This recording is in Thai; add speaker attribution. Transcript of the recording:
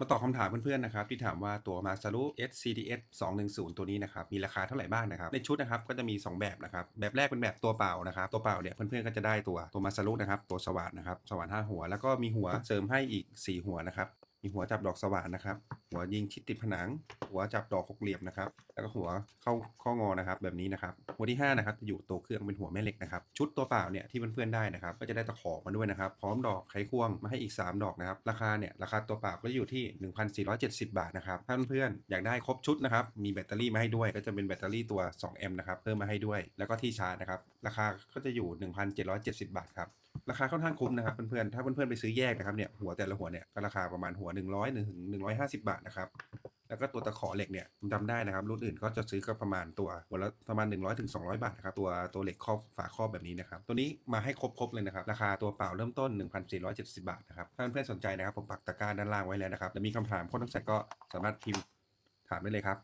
Speaker 1: มาตอบคำถามเพื่อนๆนะครับที่ถามว่าตัวมาซารุ SCDS 210 ตัวนี้นะครับมีราคาเท่าไหร่บ้างนะครับในชุดนะครับก็จะมี 2 แบบนะครับแบบแรกเป็นแบบตัวเปล่านะครับตัวเปล่าเนี่ยเพื่อนๆก็จะได้ตัวตัวมาซารุนะครับตัวสว่านนะครับสว่าน5หัว แล้วก็มีหัวเสริมให้อีก 4 หัวนะครับมีหัวจับดอกสว่านนะครับ หัวยิงชิดติดผนัง หัวจับดอกหกเหลี่ยมนะครับ แล้วก็หัวเข้าข้องอนะครับ แบบนี้นะครับ หัวที่5นะครับจะอยู่ตัวเครื่องเป็นหัวแม่เหล็กนะครับ ชุดตัวเปล่าเนี่ยที่เพื่อนๆได้นะครับ ก็จะได้ตะขอมาด้วยนะครับ พร้อมดอกไขควงมาให้อีก 3 ดอกนะครับ ราคาเนี่ยราคาตัวเปล่าก็จะอยู่ที่ 1,470 บาทนะครับถ้าเพื่อนๆอยากได้ครบชุดนะครับ มีแบตเตอรี่มาให้ด้วย ก็จะเป็นแบตเตอรี่ตัว 2 แอมป์นะครับ เพิ่มมาให้ด้วย แล้วก็ที่ชาร์จนะครับ ราคาก็จะอยู่ 1,770 บาทครับ ราคาค่อนข้างคุ้มนะครับเพื่อนๆถ้าเพื่อนๆไปซื้อแยกนะครับเนี่ยหัวแต่ละหัวเนี่ยก็ราคาประมาณหัว 100ถึง150บาทนะครับแล้วก็ตัวตะขอเหล็กเนี่ยผมจำได้นะครับรุ่นอื่นก็จะซื้อก็ประมาณตัวหัวละประมาณ 100ถึง200บาทนะครับตัวตัวเหล็กครอบฝาครอบแบบนี้นะครับตัวนี้มาให้ครบๆเลยนะครับราคาตัวเปล่าเริ่มต้น 1,470 บาทนะครับถ้าเพื่อนๆสนใจนะครับผมปักตะกร้าด้านล่างไว้แล้วนะครับแล้วมีคำถามข้อสงสัยก็สามารถพิมพ์ถามได้เลยครับ